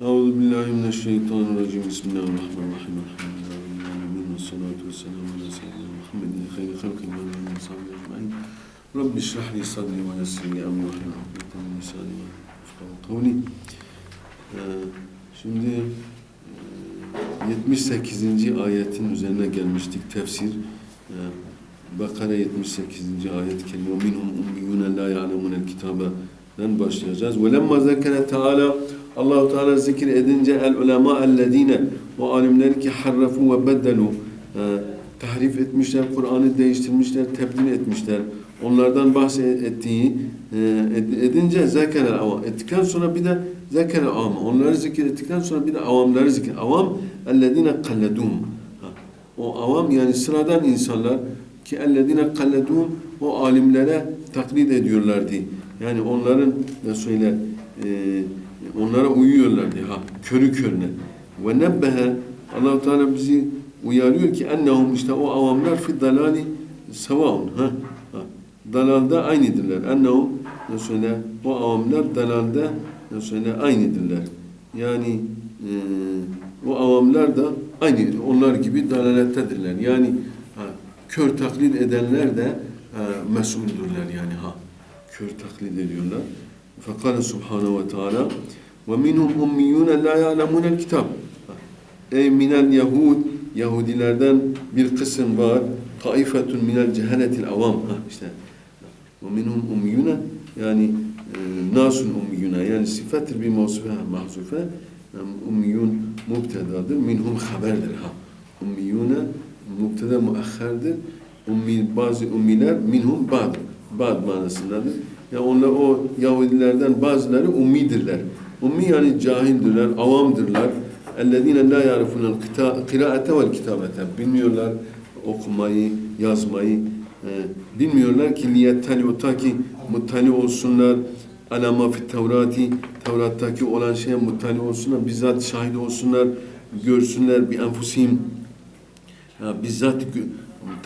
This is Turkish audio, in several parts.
Euzu billahi mineşşeytanirracim. Bismillahirrahmanirrahim. Elhamdülillahi. Ves salatu vesselamu ala seyyidina Muhammedin hayri halqi ve ala sahbihi ecmaîn. Rabbi şrah li sadri ve yessir li emri ve hlul ukdeten min lisani yefkahu kavli. Ee, Şimdi e, 78. ayetin üzerine gelmiştik tefsir. Ee, Bakara 78. ayet kelime minhum ummiyun la ya'lemunel kitabe'den başlayacağız. Ve lemma zekere Teala Allahu Teala zikir edince el ulema ellezine o alimler ki harrafu ve beddelu e, tahrif etmişler, Kur'an'ı değiştirmişler, tebdil etmişler. Onlardan bahsettiği e, ed- edince zekere avam. Ettikten sonra bir de zekere avam. Onları zikir ettikten sonra bir de avamları zikir. Avam ellezine kalledum. O avam yani sıradan insanlar ki ellezine kalledum o alimlere taklit ediyorlardı. Yani onların ne söyle e, onlara uyuyorlardı ha körü körüne. Ve nebbehe Allah Teala bizi uyarıyor ki ennehum işte o avamlar fi dalali sevaun ha. ha. Dalalda aynıdırlar. Ennehum ne söyle o avamlar dalalda ne söyle aynıdırlar. Yani e, o avamlar da aynı onlar gibi dalalettedirler. Yani ha, kör taklit edenler de ha, mesuldürler yani ha. Kör taklit ediyorlar. Fekale subhanahu ve teala ve minhum ummiyun la ya'lemunel kitab. Ey minel yahud Yahudilerden bir kısım var. Taifetun minel cehaletil avam. Ha işte. Ve minhum ummiyun yani e, nasun ummiyuna yani sıfattır bir mevsufe mahzufe. Ummiyun mubtedadır. Minhum haberdir ha. Ummiyuna mubteda muahherdir. Ummi, bazı ummiler minhum ba'd. Ba'd manasındadır. Ya onlar o Yahudilerden bazıları ummidirler. Ummi yani cahildirler, avamdırlar. اَلَّذ۪ينَ لَا يَعْرِفُونَ الْقِرَاءَةَ وَالْكِتَابَةَ Bilmiyorlar okumayı, yazmayı. E, bilmiyorlar ki liyettali ta ki muttali olsunlar alama fit tevrati Tevrat'taki olan şeye muttali olsunlar bizzat şahit olsunlar görsünler bir enfusim ya bizzat gö-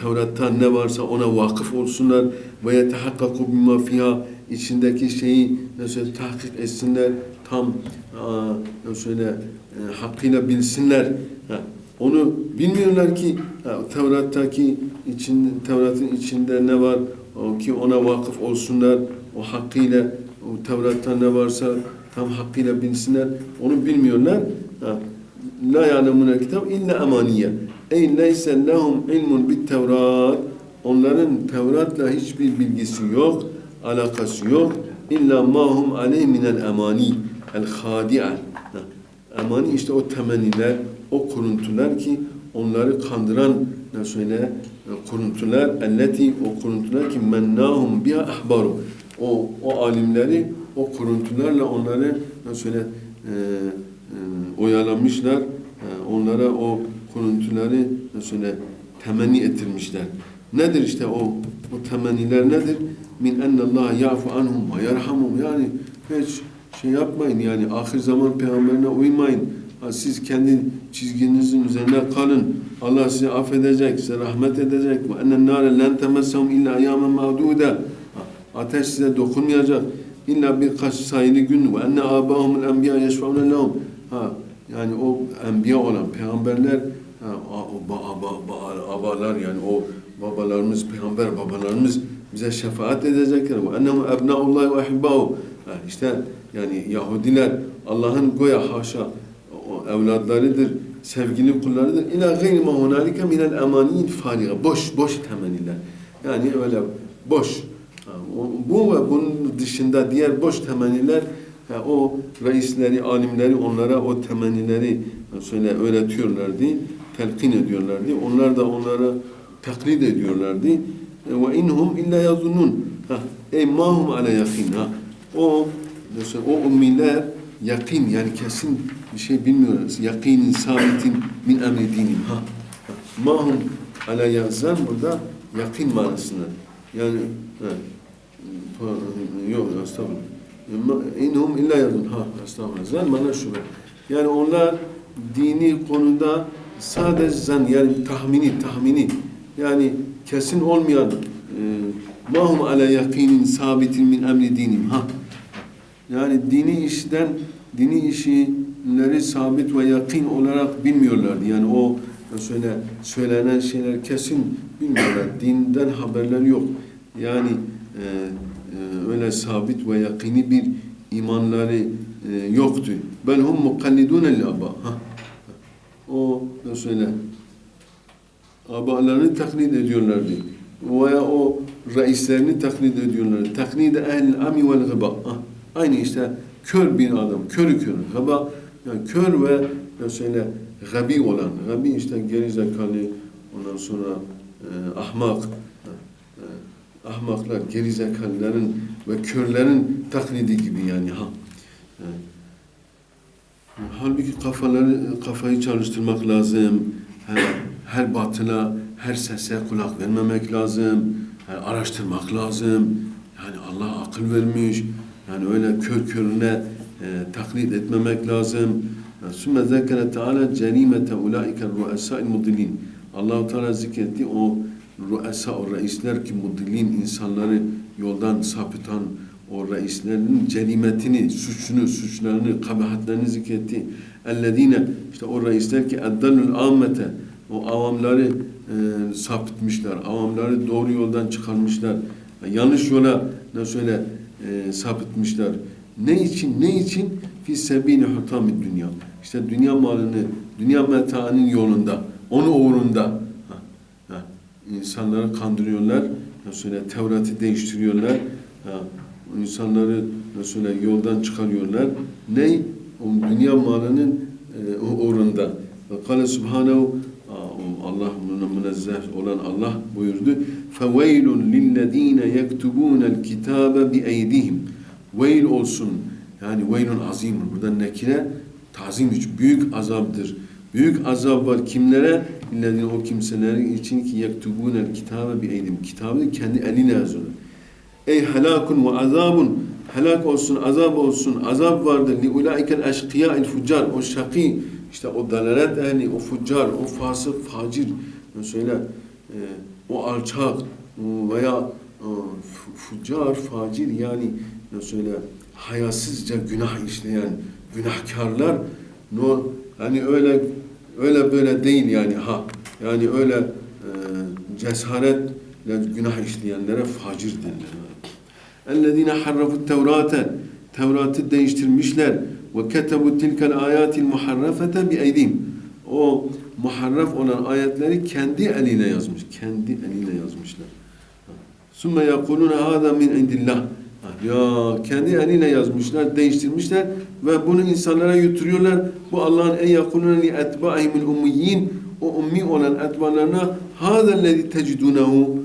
Tevrat'ta ne varsa ona vakıf olsunlar ve yetehakkaku bima fiha içindeki şeyi mesela tahkik etsinler tam aa, nasıl söyle e, hakkıyla bilsinler. Ha, onu bilmiyorlar ki ha, Tevrat'taki için Tevrat'ın içinde ne var o, ki ona vakıf olsunlar o hakkıyla o Tevrat'ta ne varsa tam hakkıyla bilsinler. Onu bilmiyorlar. Ha, La ya'lemune kitab illa amaniye. Ey leyse lehum ilmun bit Tevrat. Onların Tevrat'la hiçbir bilgisi yok, alakası yok. İlla ma hum aleyh minel amani. El hadi'a. Ha, Amani işte o temenniler, o kuruntular ki onları kandıran ne söyle kuruntular elleti o kuruntular ki mennahum biha ahbaru. O o alimleri o kuruntularla onları ne söyle e, e, oyalamışlar. E, onlara o kuruntuları ne söyle temenni ettirmişler. Nedir işte o o temenniler nedir? Min ennallah ya'fu anhum ve yerhamhum yani hiç şey yapmayın yani ahir zaman peygamberine uymayın. Ha, siz kendi çizginizin üzerine kalın. Allah sizi affedecek, size rahmet edecek. Ve ennen nâre len temessehum illa ayyamen ma'dude. Ha, Ateş size dokunmayacak. İlla birkaç sayılı gün. Ve enne âbâhumul enbiya yeşfa'une lehum. Ha, yani o enbiya olan peygamberler ha, abalar yani o babalarımız, peygamber babalarımız bize şefaat edecekler. Ebnaullahi ve ahibbâhu. Ha, işte yani Yahudiler Allah'ın goya haşa o evladlarıdır, sevgili kullarıdır. İlâ gayri ma hunâlike minel emaniyin fâliga. Boş, boş temenniler. Yani öyle boş. Bu ve bunun dışında diğer boş temenniler ha, o reisleri, alimleri onlara o temennileri söyle öğretiyorlardı, telkin ediyorlardı. Onlar da onlara taklit ediyorlardı. Ve inhum illa yazunnun. Ha, ey mahum ala yakin. Ha, o o ummiler yakin yani kesin bir şey bilmiyorlar. Yakinin sabitin min emri dinim. Ha. Mahum ala yazan burada yakin manasında. Yani. Pa- Yok estağfurullah. İnhum illa yazun. Ha estağfurullah. Zan mana şüphe. Yani onlar dini konuda sadece zan yani tahmini tahmini yani kesin olmayan e, mahum ala yakinin sabitin min emri dinim. Ha. Yani dini işten dini işi dinleri sabit ve yakın olarak bilmiyorlardı. Yani o söyle, söylenen şeyler kesin bilmiyorlar. Dinden haberleri yok. Yani e, e, öyle sabit ve yakini bir imanları e, yoktu. Bel hum mukallidun el aba. O söyle? Abalarını taklit ediyorlardı. Veya o reislerini taklit ediyorlardı. Taklit ehl ami vel gıba. Ha. Aynı işte kör bir adam, körü kör. Gıba yani kör ve söyle gabi olan. Gabi işte gerizekalı ondan sonra e, ahmak. E, ahmaklar, gerizekalıların ve körlerin taklidi gibi yani ha. E, Halbuki kafaları, kafayı çalıştırmak lazım. Her, her batıla, her sese kulak vermemek lazım. Yani araştırmak lazım. Yani Allah akıl vermiş. Yani öyle kör körüne e, taklit etmemek lazım. Sümme zekere Teala cerimete ulaike ru'esâ'il mudillin. Allah-u Teala zikretti o ru'esa, o reisler ki mudillin insanları yoldan sapıtan o reislerin cerimetini, suçunu, suçlarını, kabahatlerini zikretti. Ellezine işte o reisler ki eddallul ammete o avamları e, sapıtmışlar. Avamları doğru yoldan çıkarmışlar. Yanlış yola ne söyle e, sapıtmışlar. Ne için? Ne için? Fi sebili hutamid dünya. İşte dünya malını, dünya metaının yolunda, onun uğrunda. Ha, ha. İnsanları kandırıyorlar. Ne söyle Tevrat'ı değiştiriyorlar. Ha, insanları mesela yoldan çıkarıyorlar. Ne? O dünya malının e, uğrunda. Ve kâle subhanehu münezzeh olan Allah buyurdu. فَوَيْلٌ لِلَّذ۪ينَ يَكْتُبُونَ الْكِتَابَ بِاَيْدِهِمْ Veil olsun. Yani veylun azim. Burada nekire tazim için büyük azaptır. Büyük azap var kimlere? İllezine o kimselerin için ki yektubunel kitabe bi eydim. Kitabı kendi eline yazıyorlar. Ey helakun ve azabun helak olsun, azap olsun, azap vardır. Li ulaikel eşkıya el fucar. O şakî, işte o dalalet ehli, o fucar, o fasık, facir. Söyle, e, o alçak veya e, fucar, facir yani ne söyle hayasızca günah işleyen günahkarlar no hani öyle öyle böyle değil yani ha yani öyle e, cesaretle günah işleyenlere facir denir. اَلَّذ۪ينَ حَرَّفُوا التَّوْرَاتَ Tevrat'ı değiştirmişler. Ve ketebu tilkel ayatil muharrafete bi eydim. O muharraf olan ayetleri kendi eliyle yazmış. Kendi eliyle yazmışlar. Sümme yekulune hâzâ min indillah. Ya kendi eliyle yazmışlar, değiştirmişler ve bunu insanlara yuturuyorlar. Bu Allah'ın en yakulune li etba'ihimul ummiyin o ummi olan etbalarına hâzellezî tecidûnehu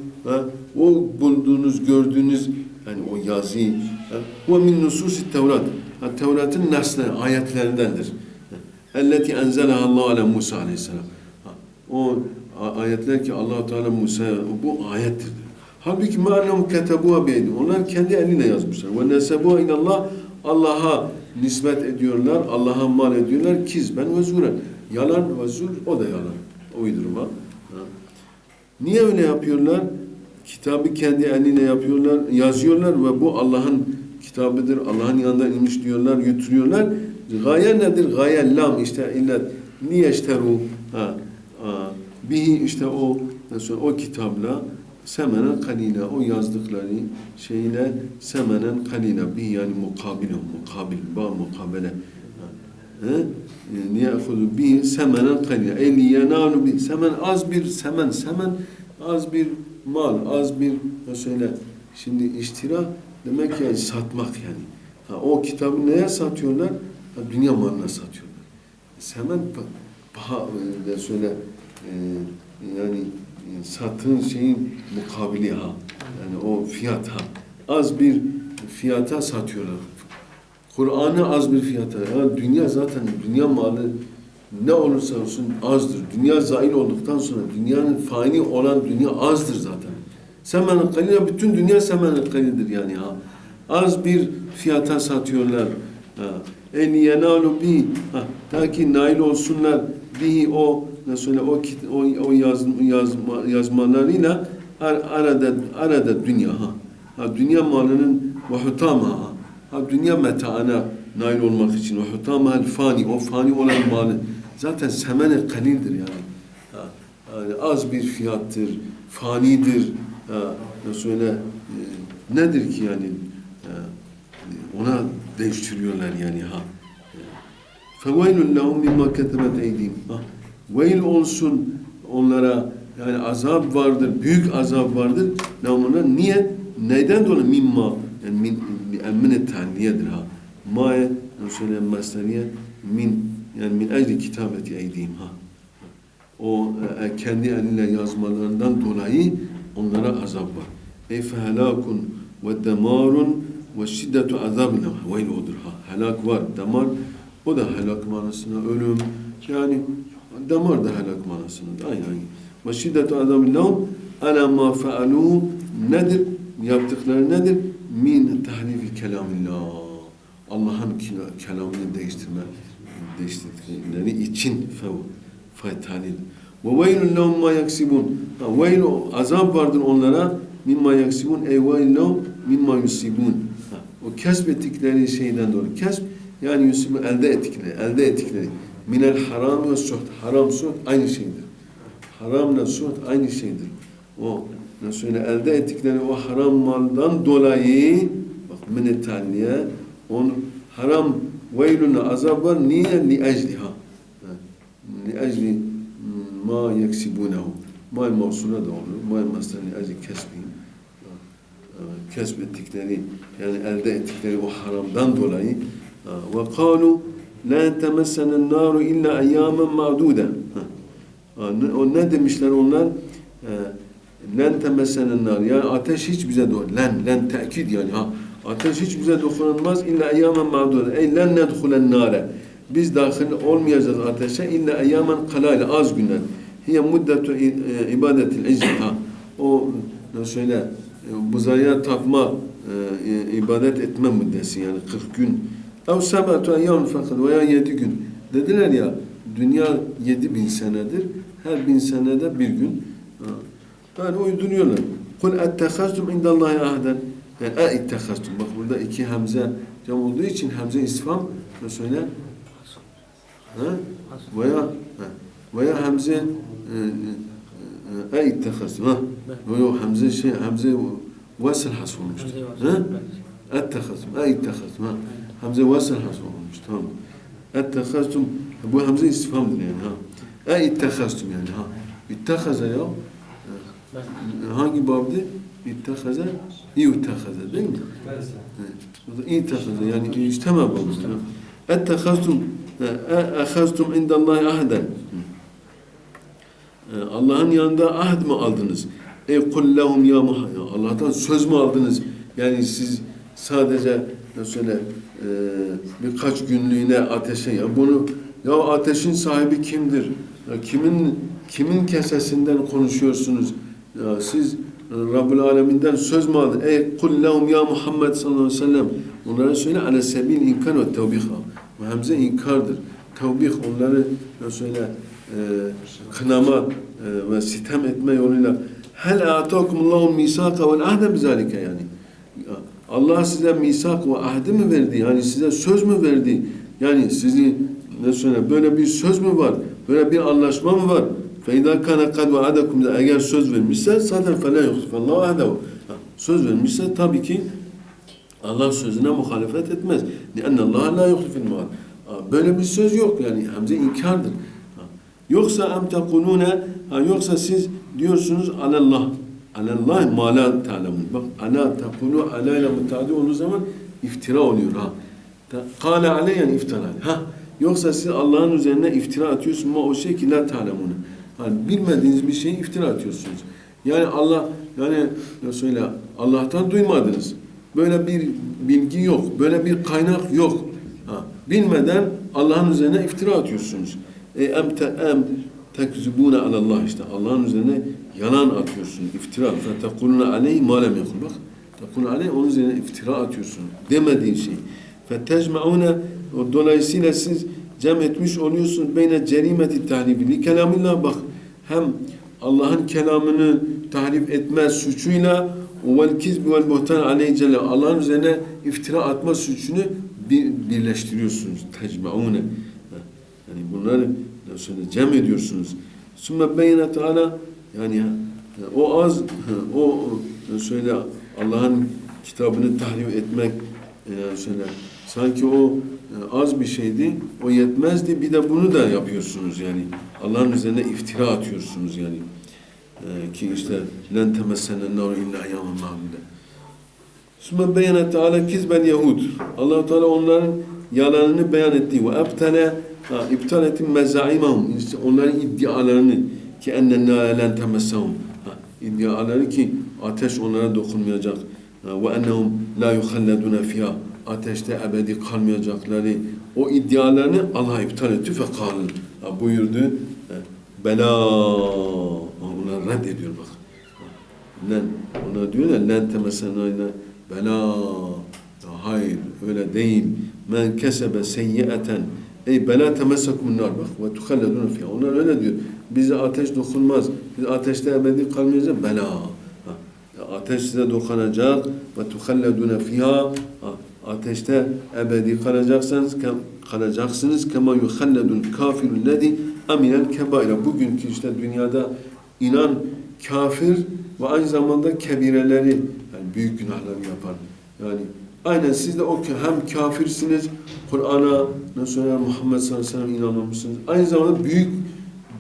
o bulduğunuz, gördüğünüz yani o yazı ve min nususi Tevrat. Tevrat'ın nesne ayetlerindendir. Elleti enzelaha Allah ala Musa aleyhisselam. O ayetler ki Allah Teala Musa'ya bu ayettir. Halbuki ma'nehum ketebuha beydi. Onlar kendi eliyle yazmışlar. Ve nesebuha ilallah Allah'a nispet ediyorlar, Allah'a mal ediyorlar. Kizben ve zuren. Yalan ve zur, o da yalan. Uydurma. Niye öyle yapıyorlar? Kitabı kendi eliyle yapıyorlar, yazıyorlar ve bu Allah'ın kitabıdır, Allah'ın yanında inmiş diyorlar, götürüyorlar. Gaye nedir? Gaye lam işte illet niyeşteru ha, ha, bihi işte o nasıl o kitapla semenen kalila o yazdıkları şeyle semenen kalila bihi yani mukabil mukabil ba mukabele niye ahudu bihi semenen kalila eli yenalu bi semen az bir semen semen az bir mal, az bir mesela şimdi iştira demek yani satmak yani. Ha, o kitabı neye satıyorlar? Ha, dünya malına satıyorlar. Hemen paha de söyle e, yani e, sattığın şeyin mukabili ha. Yani o fiyat ha. Az bir fiyata satıyorlar. Kur'an'ı az bir fiyata. Ya dünya zaten dünya malı ne olursa olsun azdır. Dünya zail olduktan sonra dünyanın fani olan dünya azdır zaten. Semenin kalile bütün dünya semenin kalidir yani ha. Az bir fiyata satıyorlar. En yenalu bi ta ki nail olsunlar bihi o nasıl o o, o yazma, yazma, yazmalarıyla ar, arada arada dünya ha. ha dünya malının ve hutama ha. ha dünya metaana nail olmak için ve hutamel fani o fani olan malı zaten semene kalildir yani. Ha, yani az bir fiyattır, fanidir. Ha, nasıl öyle e, nedir ki yani e, ona değiştiriyorlar yani ha. فَوَيْلٌ لَهُمْ مِمَّا كَتَبَتْ اَيْدِيهِمْ Ha, Veil olsun onlara yani azap vardır, büyük azap vardır. Namına niye? Neyden dolayı? Mimma yani min emmine ta'liyedir ha. Ma'ye söyleyeyim mesneriye min yani min ecli kitabeti eydihim ha. O e, kendi eliyle yazmalarından dolayı onlara azap var. Ey fehelakun ve demarun ve şiddetu azabine veil odur ha. Helak var, damar o da helak manasına ölüm yani damar da helak manasına aynı. Ve şiddetu azabillahum ala ma fealuhu nedir? Yaptıkları nedir? Min tahrifi kelamillah. Allah'ın kela- kelamını değiştirme, değiştirdikleri için fev, faytalil. Ve veylun lehum ma yaksibun. Veyl, azap vardır onlara. Mimma yaksibun. Ey veyl lehum mimma yusibun. O kesbettikleri şeyden dolayı. Kesb, yani yusibun elde ettikleri, elde ettikleri. Minel haram ve suht. Haram, suht aynı şeydir. Haramla suht aynı şeydir. O nasıl elde ettikleri o haram maldan dolayı bak minetaliye onu haram veyluna azap var niye li ecliha Ha, li ecli ma yeksibunehu ma mevsuna da olur ma mastar li ecli ha, kesbettikleri yani elde ettikleri o haramdan dolayı ha, ve kalu la temessenen naru illa Ha, Ha, ne- O ne demişler onlar? Len temessenen nar. Yani ateş hiç bize doğru. Len, len tekid yani ha. Ateş hiç bize dokunulmaz illa eyyamen ma'dude. Ey len nedhulen nare. Biz dahil olmayacağız ateşe illa eyyamen kalayla az günler. Hiye muddetu e, ibadetil ha. O ne söyle e, buzaya tapma e, e, ibadet etme müddesi yani 40 gün. Ev sebetu eyyam fakat veya 7 gün. Dediler ya dünya 7 bin senedir. Her bin senede bir gün. Yani uyduruyorlar. Kul ettehaztum indallahi ahden. Yani e ittehaztum. Bak burada iki hamze cam olduğu için hamze istifam ne söyle? Ha? Veya ha. veya hamze e, e, e ittehaztum. Ha. Veya hamze şey hamze vasıl hasıl olmuştur. Ha? Ettehaztum. E ittehaztum. Ha. Hamze vasıl hasıl olmuş. Tamam. Ettehaztum. Bu hamze istifamdır yani. Ha. E ittehaztum yani. Ha. İttehaza ya. Hangi babdı? İttehaza, İttehaza değil mi? Evet. O da İttehaza yani isteme babı. Ettehaztum, ehaztum indallahi ahden. Allah'ın yanında ahd mı aldınız? Ey kul lehum ya. Allah'tan söz mü aldınız? Yani siz sadece mesela e, birkaç günlüğüne ateşe ya bunu ya ateşin sahibi kimdir? Ya kimin kimin kesesinden konuşuyorsunuz? Ya siz Rabbül Aleminden söz mü aldın? Ey kul lehum ya Muhammed sallallahu aleyhi ve sellem. Onlara söyle ale sebil inkar ve tevbiha. Bu hemze inkardır. Tevbih onları söyle e, kınama e, ve sitem etme yoluyla hel atakumullahu misaka vel ahde bizalike yani. Allah size misak ve ahdi mi verdi? Yani size söz mü verdi? Yani sizi ne söyle böyle bir söz mü var? Böyle bir anlaşma mı var? فَاِذَا كَانَ قَدْ وَعَدَكُمْ Eğer söz vermişse zaten فَلَا يُخْلِفَ اللّٰهُ عَدَهُ Söz vermişse tabii ki Allah sözüne muhalefet etmez. لِأَنَّ اللّٰهَ لَا يُخْلِفِ الْمُعَادِ Böyle bir söz yok yani. Hamze inkardır. Yoksa em tekulune yoksa siz diyorsunuz alallah. Alallah ma la ta'lemun. Bak ala tekulu ala ile mutadi olduğu zaman iftira oluyor ha. Kale aleyhen iftira. Ha. Yoksa siz Allah'ın üzerine iftira atıyorsunuz ama o şey ki la ta'lemune. Yani bilmediğiniz bir şeyi iftira atıyorsunuz. Yani Allah yani söyle Allah'tan duymadınız. Böyle bir bilgi yok. Böyle bir kaynak yok. Ha. Bilmeden Allah'ın üzerine iftira atıyorsunuz. E, em te em tekzibune alallah işte Allah'ın üzerine yalan atıyorsun, iftira. Fetekulune aleyhi ma lem yakul. Bak, tekulune aleyhi onun üzerine iftira atıyorsun. Demediğin şey. Fetecmeune dolayısıyla siz cem etmiş oluyorsun beyne cerimeti tahribi li kelamillah bak hem Allah'ın kelamını tahrip etme suçuyla vel kizbi vel buhtan aleyhi celle Allah'ın üzerine iftira atma suçunu bir, birleştiriyorsunuz. Tecmaune. Yani bunları söyle, cem ediyorsunuz. Sümme beyne teala yani o az o söyle Allah'ın kitabını tahrif etmek e, söyle sanki o e, az bir şeydi. O yetmezdi. Bir de bunu da yapıyorsunuz yani. Allah'ın üzerine iftira atıyorsunuz yani. E, ki işte len temessene nar illa ma'dude. Sümme beyene teala kizbel yahud. allah Teala onların yalanını beyan etti. Ve ebtele iptal etti mezaimahum. Onların iddialarını ki ennen len temessehum. Ha, iddiaları ki ateş onlara dokunmayacak. Ve ennehum la yuhalledune fiha. Ateşte ebedi kalmayacakları. O iddialarını Allah iptal etti ve kal. Buyurdu. Bela. Onlar reddediyor bak. Len. Ona diyor ya len temessena ile bela. Hayır öyle değil. Men kesebe seyyiaten Ey bela temessakum nar bak ve tuhalledun fiha. Onlar öyle diyor. Bize ateş dokunmaz. Biz ateşte ebedi kalmayacağız. Bela. Ha. Ateş size dokunacak ve tuhalledun fiha. Ha. Ateşte ebedi kalacaksınız. Kalacaksınız kema yuhalledun kafirun lezi aminel kebaire. Bugünkü işte dünyada inan kafir ve aynı zamanda kebireleri yani büyük günahları yapan. Yani aynen siz de o hem kafirsiniz, Kur'an'a, yani Muhammed sallallahu aleyhi ve sellem inanmamışsınız. Aynı zamanda büyük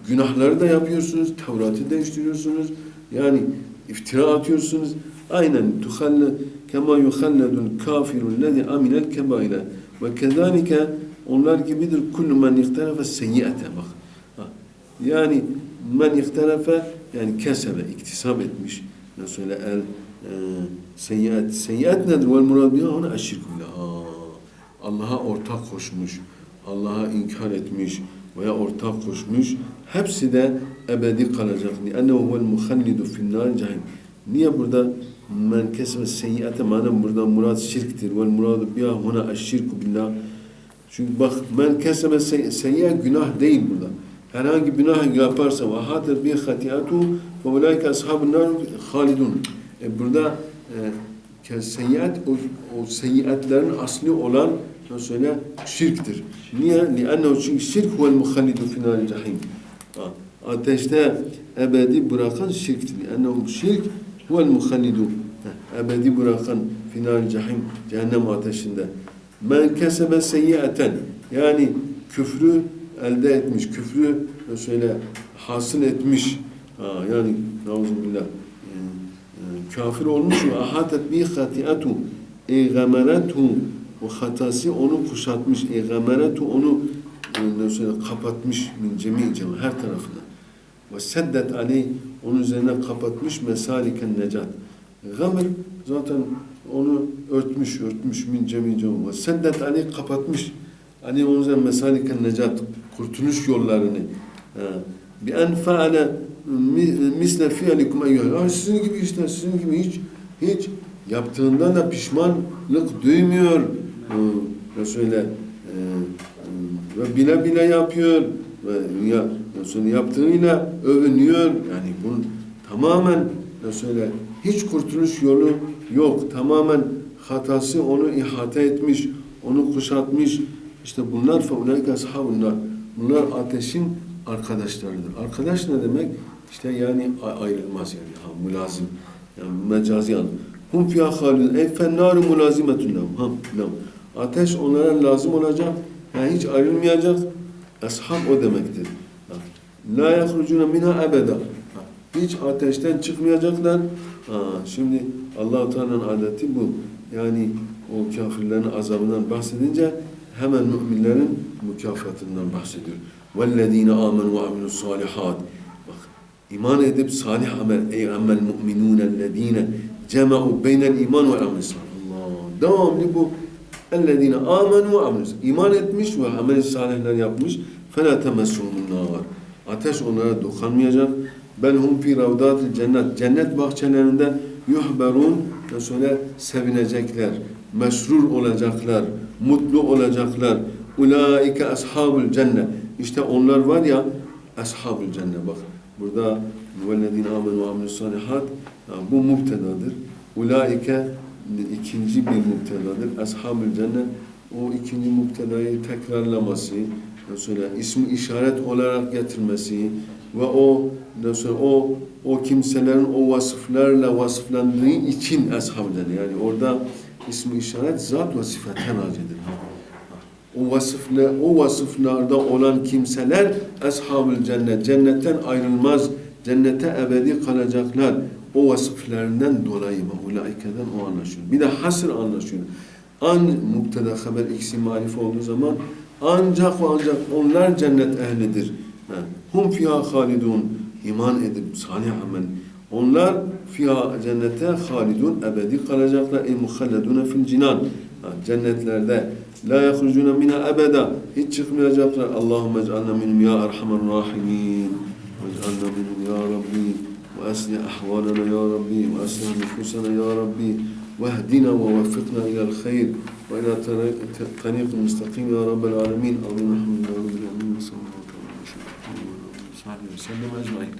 günahları da yapıyorsunuz, Tevrat'ı değiştiriyorsunuz. Yani iftira atıyorsunuz. Aynen tuhalle kema yuhalledul kafirun lezi aminel kebaire ve kezalike onlar gibidir kullu men ihtarafe seyyiate bak. Yani men ihtarafe yani kesebe, iktisap etmiş. Öyle el e, Seyyiat. Seyyiat nedir? Vel murad biha ona eşirkullah. Allah'a ortak koşmuş, Allah'a inkar etmiş veya ortak koşmuş. Hepsi de ebedi kalacak. Ennehu vel muhannidu finnar cehim. Niye burada men kesme seyyiate madem burada murad şirktir. Vel muradu biha huna eşirku billah. Çünkü bak men kesme seyyat günah değil burada. Herhangi günah yaparsa ve hatir bi hatiyatu ve ulayke ashabun nar halidun. E burada e, seyyiat o, o seyyiatlerin asli olan nasıl söyle şirktir. Niye? Liannehu çünkü şirk huvel muhallidu finali cahim. Ha, Ateşte ebedi bırakan şirktir. Liannehu şirk huvel muhallidu. Ha, Ebedi bırakan finali cahim cehennem ateşinde. Men kesebe seyyiaten yani küfrü elde etmiş, küfrü söyle hasıl etmiş. Ha, yani nauzubillah e, e, kafir olmuş ve ahatet bi hatiatu e o hatası onu kuşatmış. E onu e, kapatmış min cemi cemi her tarafına. Ve seddet aleyh onun üzerine kapatmış mesaliken necat. Gamr zaten onu örtmüş, örtmüş min cemi cemi. Ve seddet aleyh kapatmış. Ali onun üzerine mesaliken necat, kurtuluş yollarını. Bi en faale misle fi'likum eyyuhel. Sizin gibi işte, sizin gibi hiç hiç yaptığından da pişmanlık duymuyor. Şöyle e, e, ve bile bile yapıyor ve ya nasıl yaptığıyla övünüyor. Yani bunun tamamen söyle hiç kurtuluş yolu yok. Tamamen hatası onu ihate etmiş, onu kuşatmış. İşte bunlar feulaike ashabunlar. Bunlar ateşin arkadaşlarıdır. Arkadaş ne demek? İşte yani ayrılmaz yani. Ha, mülazim. Yani mecazi an. Hum fiyâ halidun. Ey fennâru mülazimetun lehum. Ha, lehum. Ateş onlara lazım olacak. Yani hiç ayrılmayacak. Ashab o demektir. La yahrucuna minha ebeda. Hiç ateşten çıkmayacaklar. Ha. Şimdi Allah-u Teala'nın adeti bu. Yani o kafirlerin azabından bahsedince hemen müminlerin mükafatından bahsediyor. وَالَّذ۪ينَ آمَنُوا وَعَمِلُوا الصَّالِحَاتِ Bak, iman edip salih amel, ey amel mu'minûne ellezîne cema'u beynel iman ve amel salih. Allah, devamlı bu. اَلَّذ۪ينَ آمَنُوا وَعَمِلُوا İman etmiş ve amel salihler yapmış. فَلَا تَمَسُّهُمُ النَّارِ Ateş onlara dokunmayacak. بَلْ هُمْ فِي رَوْدَاتِ cennet Cennet bahçelerinde yuhberun Resul'e sevinecekler, mesrur olacaklar, mutlu olacaklar. Ulaike ashabul cennet. İşte onlar var ya ashabul cennet. Bak burada vellezine amenu ve amilus salihat ha, bu mubtedadır. Ulaike ikinci bir mubtedadır. Ashabul cennet o ikinci müptedayı tekrarlaması, mesela ismi işaret olarak getirmesi ve o mesela o o kimselerin o vasıflarla vasıflandığı için ashabdır. Yani orada ismi işaret zat ve sıfata racidir. O vasıfla o vasıflarda olan kimseler ashabül cennet cennetten ayrılmaz cennete ebedi kalacaklar. O vasıflarından dolayı ve ulaikeden o anlaşılıyor. Bir de hasır anlaşılıyor. An mubtada haber ikisi marif olduğu zaman ancak ve ancak onlar cennet ehlidir. Hum fiha halidun iman edip salih amel. Onlar fiha cennete halidun ebedi kalacaklar. Ey muhalledune fil cinan. Cennetlerde la yahrucuna minha ebeda. Hiç çıkmayacaklar. Allahümme ec'alna minhum ya erhamer rahimin. Vec'alna minhum ya Rabbi. وأصلح أحوالنا يا ربي وأصلح نفوسنا يا ربي واهدنا ووفقنا إلى الخير وإلى طريق طريق مستقيم يا رب العالمين اللهم الحمد لله رب العالمين وصلى الله وصحبه وسلم أجمعين